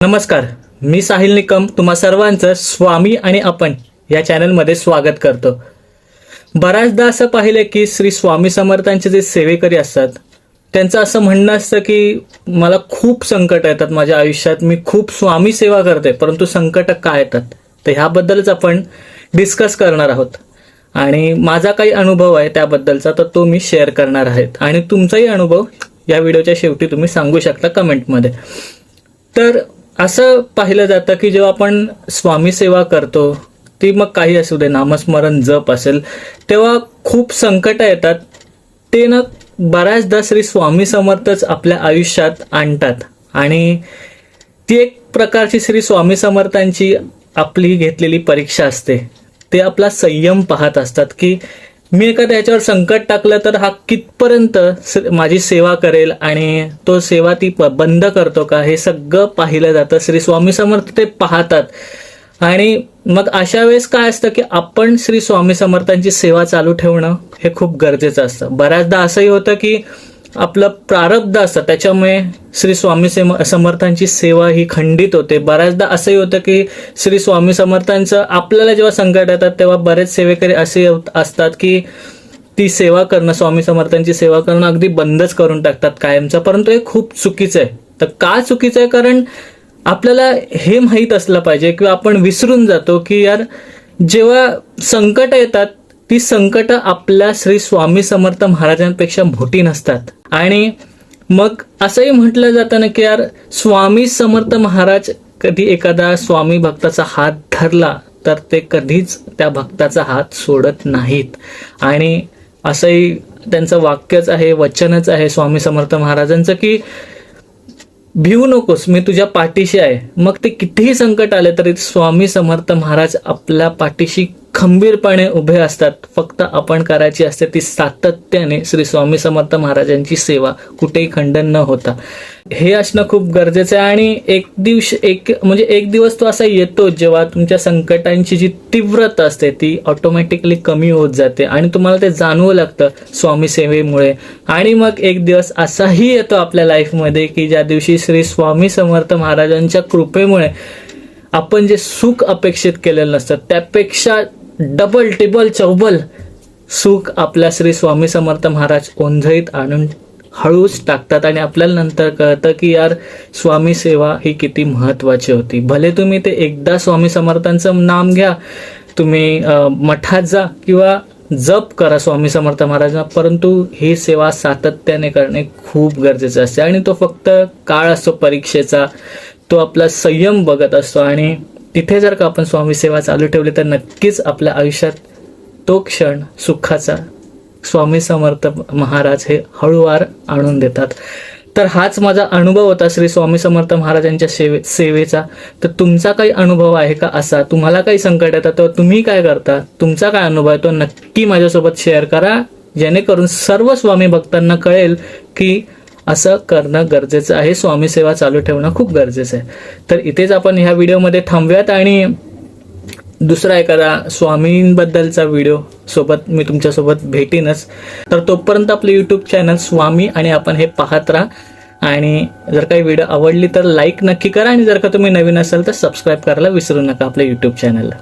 नमस्कार मी साहिल निकम तुम्हा सर्वांचं स्वामी आणि आपण या चॅनलमध्ये स्वागत करतो. बऱ्याचदा असं पाहिलं की श्री स्वामी समर्थांचे जे सेवेकरी असतात त्यांचं असं म्हणणं असतं की मला खूप संकट येतात माझ्या आयुष्यात मी खूप स्वामी सेवा करते परंतु संकट काय येतात? तर ह्याबद्दलच आपण डिस्कस करणार आहोत. आणि माझा काही अनुभव आहे त्याबद्दलचा तर तो मी शेअर करणार आहेत. आणि तुमचाही अनुभव या व्हिडिओच्या शेवटी तुम्ही सांगू शकता कमेंटमध्ये तर असं पाहिलं जातं की जेव्हा आपण स्वामी सेवा करतो ती मग काही असू दे नामस्मरण जप असेल तेव्हा खूप संकट येतात. ते ना बऱ्याचदा श्री स्वामी समर्थच आपल्या आयुष्यात आणतात. आणि ती एक प्रकारची श्री स्वामी समर्थांची आपली घेतलेली परीक्षा असते. ते आपला संयम पाहत असतात की मी एखाद्या याच्यावर संकट टाकलं तर हा कितपर्यंत माझी सेवा करेल आणि तो सेवा ती बंद करतो का? हे सगळं पाहिलं जातं. श्री स्वामी समर्थ ते पाहतात. आणि मग अशा वेळेस काय असतं की आपण श्री स्वामी समर्थांची सेवा चालू ठेवणं हे खूप गरजेचं असतं. बऱ्याचदा असंही होतं की आपलं प्रारब्ध असतं. त्याच्यामुळे श्री स्वामी सेम- समर्थांची सेवा ही खंडित होते. बऱ्याचदा असंही होतं की श्री स्वामी समर्थांचं आपल्याला जेव्हा संकट येतात तेव्हा बरेच सेवेकरी असे होत- असतात की ती सेवा करणं स्वामी समर्थांची सेवा करणं अगदी बंदच करून टाकतात कायमचं. परंतु हे खूप चुकीचं आहे. तर का चुकीचं आहे? कारण आपल्याला हे माहीत असलं पाहिजे किंवा आपण विसरून जातो की यार जेव्हा संकट येतात ती संकट आपल्या श्री स्वामी समर्थ महाराजांपेक्षा मोठी नसतात. आणि मग असंही म्हटलं जातं ना की यार स्वामी समर्थ महाराज कधी एखादा स्वामी भक्ताचा हात धरला तर ते कधीच त्या भक्ताचा हात सोडत नाहीत. आणि असंही त्यांचं वाक्यच आहे वचनच आहे स्वामी समर्थ महाराजांचं की भिवू नकोस मी तुझ्या पाठीशी आहे. मग ते कितीही संकट आले तरी स्वामी समर्थ महाराज आपल्या पाठीशी खंबीरपणे उभे असतात. फक्त आपण करायची असते ती सातत्याने श्री स्वामी समर्थ महाराजांची सेवा. कुठेही खंडन न होता. हे असणं खूप गरजेचं आहे आणि एक दिवस एक म्हणजे एक दिवस तो असा येतो जेव्हा तुमच्या संकटांची जी तीव्रता असते ती ऑटोमॅटिकली कमी होत जाते आणि तुम्हाला ते जाणवं लागतं स्वामी सेवेमुळे. आणि मग एक दिवस असाही येतो आपल्या लाईफमध्ये की ज्या दिवशी श्री स्वामी समर्थ महाराजांच्या कृपेमुळे आपण जे सुख अपेक्षित केलेलं नसतं त्यापेक्षा डबल टिबल चौबल सुख आपल्या श्री स्वामी समर्थ महाराज ओंझळीत आणून हळूच टाकतात आणि आपल्याला नंतर कळतं की यार स्वामी सेवा ही किती महत्वाची होती. भले तुम्ही ते एकदा स्वामी समर्थांचं नाम घ्या तुम्ही मठात जा किंवा जप करा स्वामी समर्थ महाराजांना परंतु ही सेवा सातत्याने करणे खूप गरजेचं असते. आणि तो फक्त काळ असतो परीक्षेचा तो आपला संयम बघत असतो. आणि तिथे जर का आपण स्वामी सेवा चालू ठेवली तर नक्कीच आपल्या आयुष्यात तो क्षण सुखाचा स्वामी समर्थ महाराज हे हळूवार आणून देतात. तर हाच माझा अनुभव होता श्री स्वामी समर्थ महाराजांच्या सेवे सेवेचा. तर तुमचा काही अनुभव आहे का असा? तुम्हाला काही संकट येतात तर तुम्ही काय करता? तुमचा काय अनुभव आहे तो नक्की माझ्यासोबत शेअर करा. जेणेकरून सर्व स्वामी भक्तांना कळेल की असं करणं गरजेचं आहे. स्वामी सेवा चालू ठेवणं खूप गरजेचं आहे. तर इथेच आपण ह्या व्हिडिओमध्ये थांबूयात आणि दुसरा एखादा स्वामींबद्दलचा व्हिडिओ सोबत मी तुमच्यासोबत भेटीनच. तर तोपर्यंत आपलं यूट्यूब चॅनल स्वामी आणि आपण हे पाहत राहा. आणि जर काही व्हिडिओ आवडली तर लाईक नक्की करा आणि जर का तुम्ही नवीन असाल तर सबस्क्राईब करायला विसरू नका आपल्या यूट्यूब चॅनलला